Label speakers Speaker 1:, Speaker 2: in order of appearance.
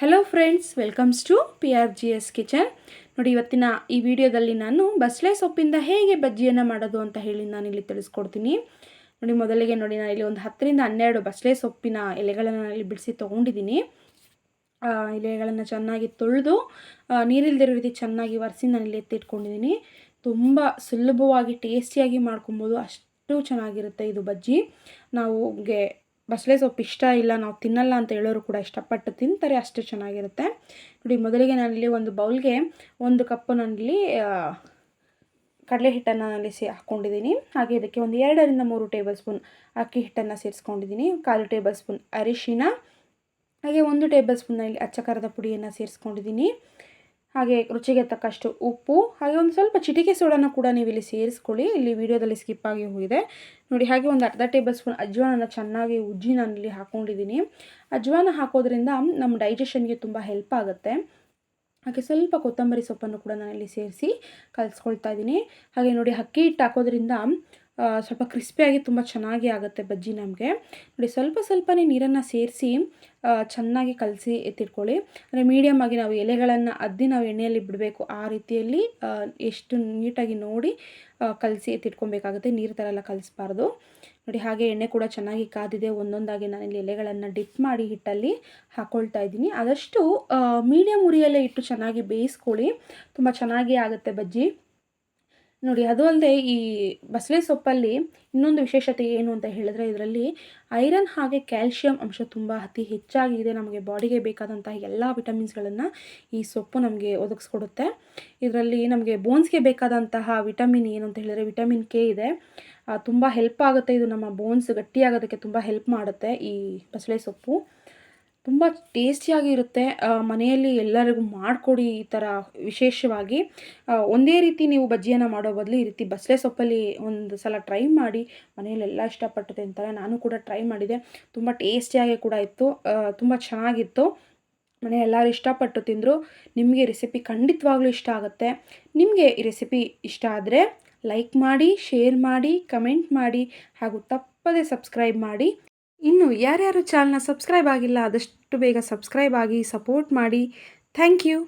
Speaker 1: Hello friends welcomes to P R G S kitchen ನೋಡಿ, ಇವತ್ತಿನ ಈ ವಿಡಿಯೋದಲ್ಲಿ ನಾನು ಬಸಳೆ ಸೊಪ್ಪಿಂದ ಹೇಗೆ ಬಜ್ಜಿಯನ್ನು ಮಾಡೋದು ಅಂತ ಹೇಳಿ ನಾನು ಇಲ್ಲಿ ತಿಳಿಸ್ಕೊಡ್ತೀನಿ. ನೋಡಿ, ಮೊದಲಿಗೆ ನೋಡಿ, ನಾನು ಇಲ್ಲಿ ಒಂದು ಹತ್ತರಿಂದ ಹನ್ನೆರಡು ಬಸಳೆ ಸೊಪ್ಪಿನ ಎಲೆಗಳನ್ನು ಇಲ್ಲಿ ಬಿಡಿಸಿ ತೊಗೊಂಡಿದ್ದೀನಿ. ಎಲೆಗಳನ್ನು ಚೆನ್ನಾಗಿ ತೊಳೆದು ನೀರಿಲ್ದಿರೋ ರೀತಿ ಚೆನ್ನಾಗಿ ಒರೆಸಿ ನಾನು ಇಲ್ಲಿ ಎತ್ತಿಟ್ಕೊಂಡಿದ್ದೀನಿ. ತುಂಬ ಸುಲಭವಾಗಿ ಟೇಸ್ಟಿಯಾಗಿ ಮಾಡ್ಕೊಬೋದು. ಅಷ್ಟು ಚೆನ್ನಾಗಿರುತ್ತೆ ಇದು ಬಜ್ಜಿ. ನಾವು ಬಸಳೆ ಸೊಪ್ಪು ಇಷ್ಟ ಇಲ್ಲ, ನಾವು ತಿನ್ನಲ್ಲ ಅಂತ ಹೇಳೋರು ಕೂಡ ಇಷ್ಟಪಟ್ಟು ತಿಂತಾರೆ, ಅಷ್ಟು ಚೆನ್ನಾಗಿರುತ್ತೆ. ನೋಡಿ, ಮೊದಲಿಗೆ ನಾನಿಲ್ಲಿ ಒಂದು ಬೌಲ್ಗೆ ಒಂದು ಕಪ್ಪು ನಾನಿಲ್ಲಿ ಕಡಲೆ ಹಿಟ್ಟನ್ನು ನಾನಲ್ಲಿ ಸೇ ಹಾಕ್ಕೊಂಡಿದ್ದೀನಿ. ಹಾಗೆ ಇದಕ್ಕೆ ಒಂದು ಎರಡರಿಂದ ಮೂರು ಟೇಬಲ್ ಸ್ಪೂನ್ ಅಕ್ಕಿ ಹಿಟ್ಟನ್ನು ಸೇರಿಸ್ಕೊಂಡಿದ್ದೀನಿ. ಕಾಲು ಟೇಬಲ್ ಸ್ಪೂನ್ ಅರಿಶಿನ, ಹಾಗೆ ಒಂದು ಟೇಬಲ್ ಸ್ಪೂನಲ್ಲಿ ಖಾರದ ಪುಡಿಯನ್ನು ಸೇರಿಸ್ಕೊಂಡಿದ್ದೀನಿ. ಹಾಗೆ ರುಚಿಗೆ ತಕ್ಕಷ್ಟು ಉಪ್ಪು, ಹಾಗೆ ಒಂದು ಸ್ವಲ್ಪ ಚಿಟಿಕೆ ಸೋಡನ್ನು ಕೂಡ ನೀವು ಇಲ್ಲಿ ಸೇರಿಸ್ಕೊಳ್ಳಿ. ಇಲ್ಲಿ ವಿಡಿಯೋದಲ್ಲಿ ಸ್ಕಿಪ್ ಆಗಿ ಹೋಗಿದೆ. ನೋಡಿ, ಹಾಗೆ ಒಂದು ಅರ್ಧ ಟೇಬಲ್ ಸ್ಪೂನ್ ಅಜ್ವಾನನ ಚೆನ್ನಾಗಿ ಉಜ್ಜಿ ನಾನು ಇಲ್ಲಿ ಹಾಕ್ಕೊಂಡಿದ್ದೀನಿ ಅಜ್ವಾನ ಹಾಕೋದ್ರಿಂದ ನಮ್ಮ ಡೈಜೆಷನ್ಗೆ ತುಂಬ ಹೆಲ್ಪ್ ಆಗುತ್ತೆ. ಹಾಗೆ ಸ್ವಲ್ಪ ಕೊತ್ತಂಬರಿ ಸೊಪ್ಪನ್ನು ಕೂಡ ನಾನಿಲ್ಲಿ ಸೇರಿಸಿ ಕಲಿಸ್ಕೊಳ್ತಾ ಇದ್ದೀನಿ. ಹಾಗೆ ನೋಡಿ, ಅಕ್ಕಿ ಹಿಟ್ಟು ಹಾಕೋದ್ರಿಂದ ಸ್ವಲ್ಪ ಕ್ರಿಸ್ಪಿಯಾಗಿ ತುಂಬ ಚೆನ್ನಾಗಿ ಆಗುತ್ತೆ ಬಜ್ಜಿ ನಮಗೆ. ನೋಡಿ, ಸ್ವಲ್ಪ ಸ್ವಲ್ಪನೇ ನೀರನ್ನು ಸೇರಿಸಿ ಚೆನ್ನಾಗಿ ಕಲಸಿ ಎತ್ತಿಟ್ಕೊಳ್ಳಿ. ಅಂದರೆ ಮೀಡಿಯಮ್ ಆಗಿ ನಾವು ಎಲೆಗಳನ್ನು ಅದ್ದಿ ನಾವು ಎಣ್ಣೆಯಲ್ಲಿ ಬಿಡಬೇಕು. ಆ ರೀತಿಯಲ್ಲಿ ಎಷ್ಟು ನೀಟಾಗಿ ನೋಡಿ ಕಲಸಿ ಎತ್ತಿಟ್ಕೊಬೇಕಾಗುತ್ತೆ. ನೀರು ಥರ ಎಲ್ಲ ಕಲಿಸ್ಬಾರ್ದು. ನೋಡಿ, ಹಾಗೆ ಎಣ್ಣೆ ಕೂಡ ಚೆನ್ನಾಗಿ ಕಾದಿದೆ. ಒಂದೊಂದಾಗಿ ನಾನಿಲ್ಲಿ ಎಲೆಗಳನ್ನು ಡಿಪ್ ಮಾಡಿ ಹಿಟ್ಟಲ್ಲಿ ಹಾಕ್ಕೊಳ್ತಾ ಇದ್ದೀನಿ. ಆದಷ್ಟು ಮೀಡಿಯಮ್ ಉರಿಯಲ್ಲೇ ಇಟ್ಟು ಚೆನ್ನಾಗಿ ಬೇಯಿಸ್ಕೊಳ್ಳಿ. ತುಂಬ ಚೆನ್ನಾಗಿ ಆಗುತ್ತೆ ಬಜ್ಜಿ. ನೋಡಿ, ಅದು ಅಲ್ಲದೆ ಈ ಬಸಳೆ ಸೊಪ್ಪಲ್ಲಿ ಇನ್ನೊಂದು ವಿಶೇಷತೆ ಏನು ಅಂತ ಹೇಳಿದ್ರೆ ಇದರಲ್ಲಿ ಐರನ್ ಹಾಗೆ ಕ್ಯಾಲ್ಶಿಯಂ ಅಂಶ ತುಂಬ ಅತಿ ಹೆಚ್ಚಾಗಿ ಇದೆ ನಮಗೆ ಬಾಡಿಗೆ ಬೇಕಾದಂತಹ ಎಲ್ಲ ವಿಟಮಿನ್ಸ್ಗಳನ್ನು ಈ ಸೊಪ್ಪು ನಮಗೆ ಒದಗಿಸ್ಕೊಡುತ್ತೆ. ಇದರಲ್ಲಿ ನಮಗೆ ಬೋನ್ಸ್ಗೆ ಬೇಕಾದಂತಹ ವಿಟಮಿನ್ ಏನು ಅಂತ ಹೇಳಿದ್ರೆ ವಿಟಮಿನ್ ಕೆ ಇದೆ. ತುಂಬ ಹೆಲ್ಪ್ ಆಗುತ್ತೆ ಇದು ನಮ್ಮ ಬೋನ್ಸ್ ಗಟ್ಟಿಯಾಗೋದಕ್ಕೆ ತುಂಬ ಹೆಲ್ಪ್ ಮಾಡುತ್ತೆ ಈ ಬಸಳೆ ಸೊಪ್ಪು. ತುಂಬ ಟೇಸ್ಟಿಯಾಗಿರುತ್ತೆ. ಮನೆಯಲ್ಲಿ ಎಲ್ಲರಿಗೂ ಮಾಡಿಕೊಡಿ ಈ ಥರ ವಿಶೇಷವಾಗಿ. ಒಂದೇ ರೀತಿ ನೀವು ಬಜ್ಜಿಯನ್ನು ಮಾಡೋ ಬದಲು ಈ ರೀತಿ ಬಸಳೆ ಸೊಪ್ಪಲ್ಲಿ ಒಂದು ಸಲ ಟ್ರೈ ಮಾಡಿ. ಮನೆಯಲ್ಲೆಲ್ಲ ಇಷ್ಟಪಟ್ಟು ತಿಂತಾರೆ ನಾನು ಕೂಡ ಟ್ರೈ ಮಾಡಿದೆ. ತುಂಬ ಟೇಸ್ಟಿಯಾಗಿ ಕೂಡ ಇತ್ತು. ತುಂಬ ಚೆನ್ನಾಗಿತ್ತು. ಮನೆ ಎಲ್ಲರೂ ಇಷ್ಟಪಟ್ಟು ತಿಂದರು. ನಿಮಗೆ ರೆಸಿಪಿ ಖಂಡಿತವಾಗ್ಲೂ ಇಷ್ಟ ಆಗುತ್ತೆ. ನಿಮಗೆ ಈ ರೆಸಿಪಿ ಇಷ್ಟ ಆದರೆ ಲೈಕ್ ಮಾಡಿ, ಶೇರ್ ಮಾಡಿ, ಕಮೆಂಟ್ ಮಾಡಿ ಹಾಗೂ ತಪ್ಪದೇ ಸಬ್ಸ್ಕ್ರೈಬ್ ಮಾಡಿ. ಇನ್ನು ಯಾರ್ಯಾರು ಚಾನಲ್ನ ಸಬ್ಸ್ಕ್ರೈಬ್ ಆಗಿಲ್ಲ ಆದಷ್ಟು ಬೇಗ ಸಬ್ಸ್ಕ್ರೈಬ್ ಆಗಿ ಸಪೋರ್ಟ್ ಮಾಡಿ. Thank you.